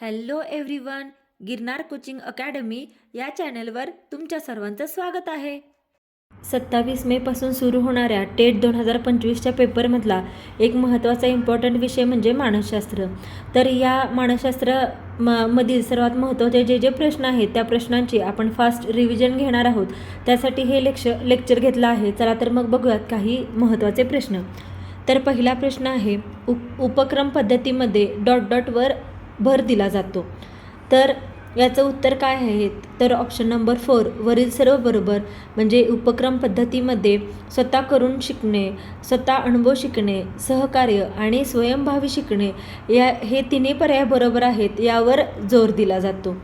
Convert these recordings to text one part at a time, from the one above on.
Hello everyone Girnar coaching academy या चॅनलवर तुमच्या सर्वांचं स्वागत आहे. सत्तावीस मेपासून सुरू होणाऱ्या टेट दोन हजार पंचवीसच्या पेपरमधला एक महत्त्वाचा इम्पॉर्टंट विषय म्हणजे मानसशास्त्र. तर या मानसशास्त्र म मधील सर्वात महत्त्वाचे जे जे प्रश्न आहेत त्या प्रश्नांची आपण फास्ट रिव्हिजन घेणार आहोत. त्यासाठी हे लेक्श लेक्चर घेतलं आहे. चला तर मग बघूयात काही महत्त्वाचे प्रश्न. तर पहिला प्रश्न आहे उप उपक्रम पद्धतीमध्ये डॉट डॉटवर भर दिला जातो. तर याचं उत्तर काय आहे? तर ऑप्शन नंबर फोर वरील सर्व बरोबर म्हणजे उपक्रम पद्धतीमध्ये स्वतः करून शिकणे स्वतः अनुभव शिकणे सहकार्य आणि स्वयंभावी शिकणे या हे तिन्ही पर्याय बरोबर आहेत यावर जोर दिला जातो.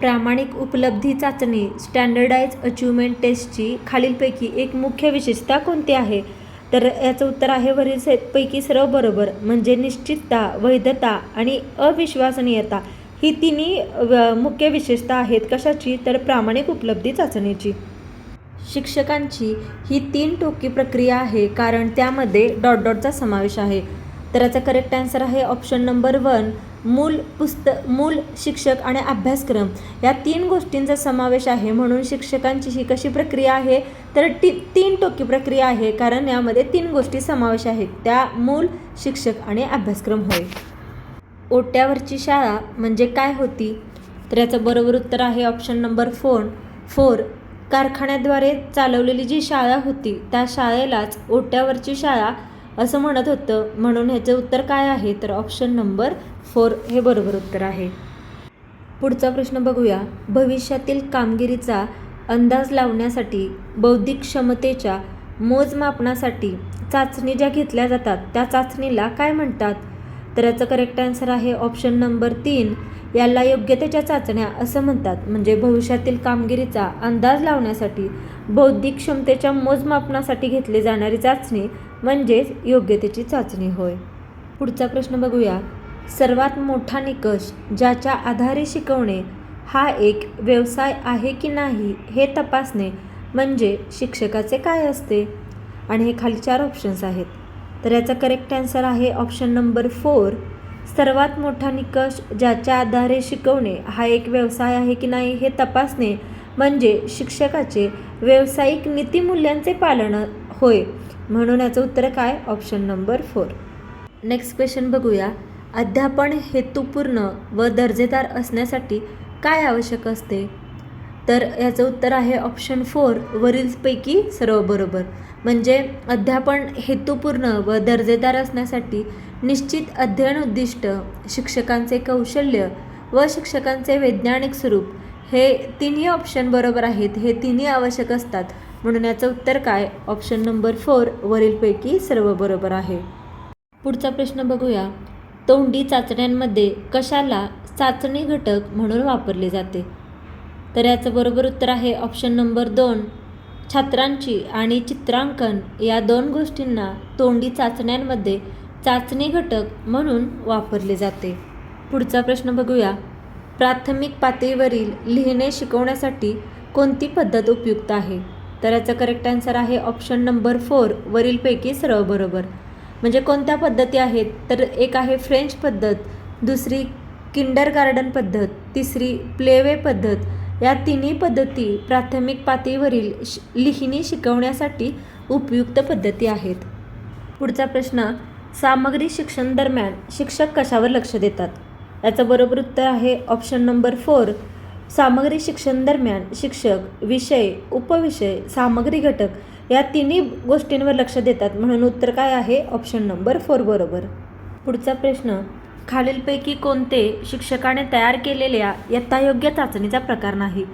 प्रामाणिक उपलब्धी चाचणी स्टँडर्डाइज अचिव्हमेंट टेस्टची खालीलपैकी एक मुख्य विशेषता कोणती आहे? तर याचं उत्तर आहे वरील से पैकी सर्व बरोबर म्हणजे निश्चितता वैधता आणि अविश्वसनीयता. ही तिन्ही मुख्य विशेषता आहेत कशाची? तर प्रामाणिक उपलब्धी चाचणीची. शिक्षकांची ही तीन टोकी प्रक्रिया आहे कारण त्यामध्ये डॉट डॉटचा समावेश आहे. तर याचा करेक्ट आन्सर आहे ऑप्शन नंबर वन मूल पुस्तक मूल शिक्षक आणि अभ्यासक्रम या तीन गोष्टींचा समावेश आहे. म्हणून शिक्षकांची ही कशी प्रक्रिया आहे? तर ती तीन टोकी प्रक्रिया आहे. कारण यामध्ये तीन गोष्टी समावेश आहेत. त्या मूल शिक्षक आणि अभ्यासक्रम होय. ओट्यावरची शाळा म्हणजे काय होती? तर याचं बरोबर उत्तर आहे ऑप्शन नंबर फोर फोर कारखान्याद्वारे चालवलेली जी शाळा होती त्या शाळेलाच ओट्यावरची शाळा असं म्हणत होतं. म्हणून ह्याचं उत्तर काय आहे? तर ऑप्शन नंबर फोर हे बरोबर उत्तर आहे. पुढचा प्रश्न बघूया. भविष्यातील कामगिरीचा अंदाज लावण्यासाठी बौद्धिक क्षमतेच्या मोजमापनासाठी चाचणी ज्या घेतल्या जातात त्या चाचणीला काय म्हणतात? तर याचं करेक्ट आन्सर आहे ऑप्शन नंबर तीन. याला योग्यतेच्या चाचण्या असं म्हणतात. म्हणजे भविष्यातील कामगिरीचा अंदाज लावण्यासाठी बौद्धिक क्षमतेच्या मोजमापनासाठी घेतली जाणारी चाचणी म्हणजेच योग्यतेची चाचणी होय. पुढचा प्रश्न बघूया. सर्वात मोठा निकष ज्याच्या आधारे शिकवणे हा एक व्यवसाय आहे की नाही हे तपासणे म्हणजे शिक्षकाचे काय असते? आणि हे खाली चार ऑप्शन्स आहेत. तर याचा करेक्ट आन्सर आहे ऑप्शन नंबर फोर सर्वात मोठा निकष ज्याच्या आधारे शिकवणे हा एक व्यवसाय आहे की नाही हे तपासणे म्हणजे शिक्षकाचे व्यावसायिक नीतिमूल्यांचे पालन होय. म्हणून याचं उत्तर काय? Option number four next question बघूया. अध्यापन हेतुपूर्ण व दर्जेदार असण्यासाठी काय आवश्यक असते? तर याचं उत्तर आहे ऑप्शन फोर वरीलपैकी सर्व बरोबर म्हणजे अध्यापन हेतुपूर्ण व दर्जेदार असण्यासाठी निश्चित अध्ययन उद्दिष्ट शिक्षकांचे कौशल्य व शिक्षकांचे वैज्ञानिक स्वरूप हे तिन्ही ऑप्शन बरोबर आहेत हे तिन्ही आवश्यक असतात. म्हणून याचं उत्तर काय? ऑप्शन नंबर फोर वरीलपैकी सर्व बरोबर आहे. पुढचा प्रश्न बघूया. तोंडी चाचण्यांमध्ये कशाला चाचणी घटक म्हणून वापरले जाते? तर याचं बरोबर उत्तर आहे ऑप्शन नंबर दोन. छात्रांची आणि चित्रांकन या दोन गोष्टींना तोंडी चाचण्यांमध्ये चाचणी घटक म्हणून वापरले जाते. पुढचा प्रश्न बघूया. प्राथमिक पातळीवरील लिहिणे शिकवण्यासाठी कोणती पद्धत उपयुक्त आहे? तर याचा करेक्ट आन्सर आहे ऑप्शन नंबर फोर वरीलपैकी सर्व बरोबर. म्हणजे कोणत्या पद्धती आहेत? तर एक आहे फ्रेंच पद्धत दुसरी किंडर गार्डन पद्धत तिसरी प्लेवे पद्धत या तिन्ही पद्धती प्राथमिक पातळीवरील श लिहिणी शिकवण्यासाठी उपयुक्त पद्धती आहेत. पुढचा प्रश्न सामग्री शिक्षण दरम्यान शिक्षक कशावर लक्ष देतात? याचं बरोबर उत्तर आहे ऑप्शन नंबर फोर सामग्री शिक्षण दरम्यान शिक्षक विषय उपविषय सामग्री घटक या तिन्ही गोष्टींवर लक्ष देतात म्हणून उत्तर काय आहे? ऑप्शन नंबर फोर बरोबर. पुढचा प्रश्न खालीलपैकी कोणते शिक्षकाने तयार केलेल्या यथायोग्य चाचणीचा प्रकार नाही?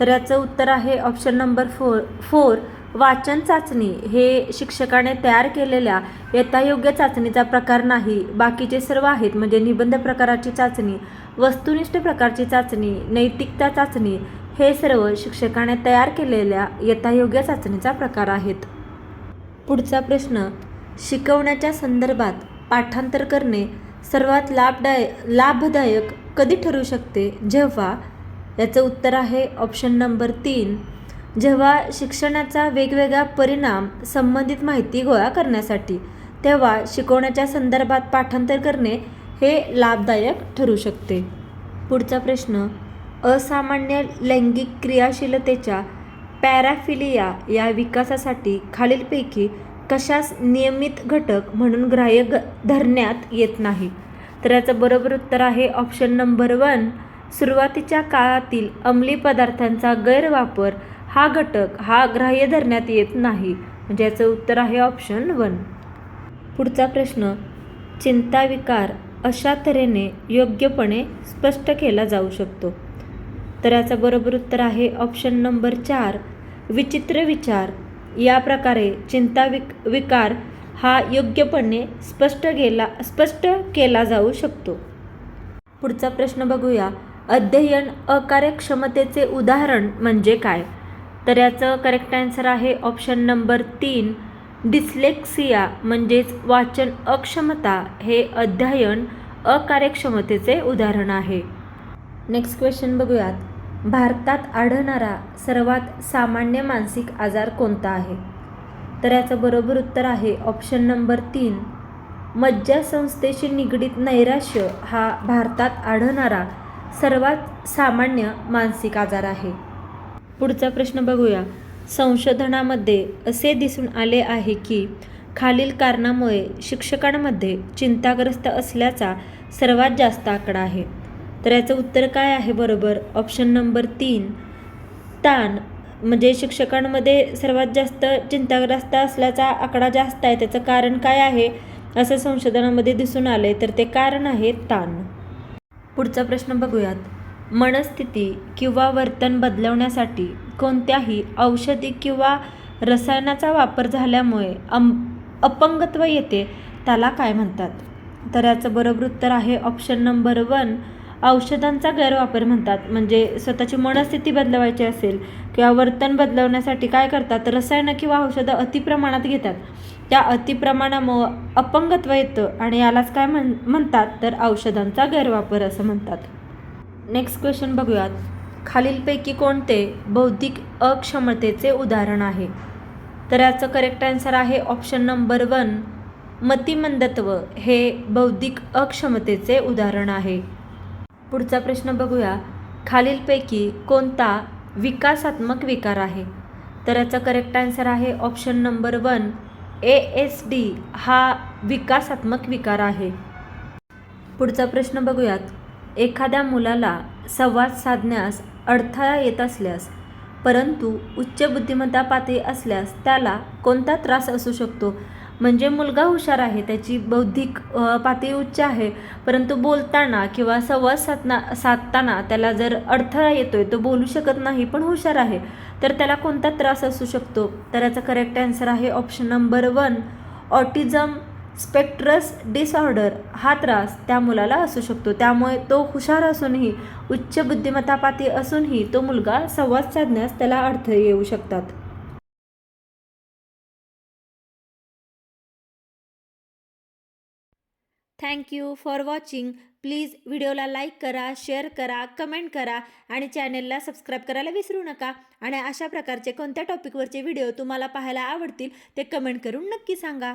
तर याचं उत्तर आहे ऑप्शन नंबर फोर फोर वाचन चाचणी. हे शिक्षकाने तयार केलेल्या यथायोग्य चाचणीचा प्रकार नाही. बाकीचे सर्व आहेत म्हणजे निबंध प्रकाराची चाचणी वस्तुनिष्ठ प्रकारची चाचणी नैतिकता चाचणी हे सर्व शिक्षकाने तयार केलेल्या यथायोग्य चाचणीचा प्रकार आहेत. पुढचा प्रश्न शिकवण्याच्या संदर्भात पाठांतर करणे सर्वात लाभदाय लाभदायक कधी ठरू शकते? जेव्हा? याचं उत्तर आहे ऑप्शन नंबर तीन. जेव्हा शिक्षणाचा वेगवेगळा परिणाम संबंधित माहिती गोळा करण्यासाठी तेव्हा शिकवण्याच्या संदर्भात पाठांतर करणे हे लाभदायक ठरू शकते. पुढचा प्रश्न. असामान्य लैंगिक क्रियाशीलतेच्या पॅराफिलिया या विकासासाठी खालीलपैकी कशास नियमित घटक म्हणून ग्राह्य ग धरण्यात येत नाही. तर याचं बरोबर उत्तर आहे ऑप्शन नंबर वन सुरुवातीच्या काळातील अंमली पदार्थांचा गैरवापर हा घटक हा ग्राह्य धरण्यात येत नाही. म्हणजे याचं उत्तर आहे ऑप्शन वन पुढचा प्रश्न चिंताविकार अशा तऱ्हेने योग्यपणे स्पष्ट केला जाऊ शकतो. तर याचं बरोबर उत्तर आहे ऑप्शन नंबर चार. विचित्र विचार या प्रकारे चिंता विक विकार हा योग्यपणे स्पष्ट केला स्पष्ट केला जाऊ शकतो. पुढचा प्रश्न बघूया. अध्ययन अकार्यक्षमतेचे उदाहरण म्हणजे काय? तर याचं करेक्ट आन्सर आहे ऑप्शन नंबर तीन. डिस्लेक्सिया म्हणजेच वाचन अक्षमता हे अध्ययन अकार्यक्षमतेचे उदाहरण आहे. नेक्स्ट क्वेश्चन बघूयात. भारतात आढळणारा सर्वात सामान्य मानसिक आजार कोणता आहे? तर याचं बरोबर उत्तर आहे ऑप्शन नंबर तीन. मज्जासंस्थेशी निगडीत नैराश्य हा भारतात आढळणारा सर्वात सामान्य मानसिक आजार आहे. पुढचा प्रश्न बघूया. संशोधनामध्ये असे दिसून आले आहे की खालील कारणामुळे शिक्षकांमध्ये चिंताग्रस्त असल्याचा सर्वात जास्त आकडा आहे. तर याचं उत्तर काय आहे बरोबर? ऑप्शन नंबर तीन. ताण म्हणजे शिक्षकांमध्ये सर्वात जास्त चिंताग्रस्त असल्याचा आकडा जास्त आहे. त्याचं कारण काय आहे? असं संशोधनामध्ये दिसून आले तर ते कारण आहे ताण. पुढचा प्रश्न बघूयात. मनस्थिती किंवा वर्तन बदलवण्यासाठी कोणत्याही औषधी किंवा रसायनाचा वापर झाल्यामुळे अम अपंगत्व येते. त्याला काय म्हणतात? तर याचं बरोबर उत्तर आहे ऑप्शन नंबर वन औषधांचा गैरवापर म्हणतात. म्हणजे स्वतःची मनस्थिती बदलवायची असेल किंवा वर्तन बदलवण्यासाठी काय करतात? रसायनं किंवा औषधं अतिप्रमाणात घेतात. त्या अतिप्रमाणामुळं अपंगत्व येतं आणि यालाच काय म्हण म्हणतात? तर औषधांचा गैरवापर असं म्हणतात. नेक्स्ट क्वेश्चन बघूयात. खालीलपैकी कोणते बौद्धिक अक्षमतेचे उदाहरण आहे? तर याचं करेक्ट आन्सर आहे ऑप्शन नंबर वन मतिमंदत्व हे बौद्धिक अक्षमतेचे उदाहरण आहे. पुढचा प्रश्न बघूया. खालीलपैकी कोणता विकासात्मक विकार आहे? तर याचा करेक्ट आन्सर आहे option number one A S D हा विकासात्मक विकार आहे. पुढचा प्रश्न बघूयात. एखाद्या मुलाला संवाद साधण्यास अडथळा येत असल्यास परंतु उच्च बुद्धिमत्ता पातळी असल्यास त्याला कोणता त्रास असू शकतो? म्हणजे मुलगा हुशार आहे त्याची बौद्धिक पातळी उच्च आहे. परंतु बोलताना किंवा संवाद साधना साधताना त्याला जर अडथळा येतोय तो बोलू शकत नाही पण हुशार आहे तर त्याला कोणता त्रास असू शकतो? तर याचा करेक्ट आन्सर आहे option number one autism spectrum disorder हा त्रास त्या मुलाला असू शकतो. त्यामुळे तो हुशार असूनही उच्च बुद्धिमत्तापाती असूनही तो मुलगा संवाद साधण्यास त्याला अडथळे येऊ शकतात. Thank you for watching please व्हिडिओला लाईक करा शेअर करा कमेंट करा आणि चॅनेलला सबस्क्राईब करायला विसरू नका. आणि अशा प्रकारचे कोणत्या टॉपिकवरचे व्हिडिओ तुम्हाला पाहायला आवडतील ते कमेंट करून नक्की सांगा.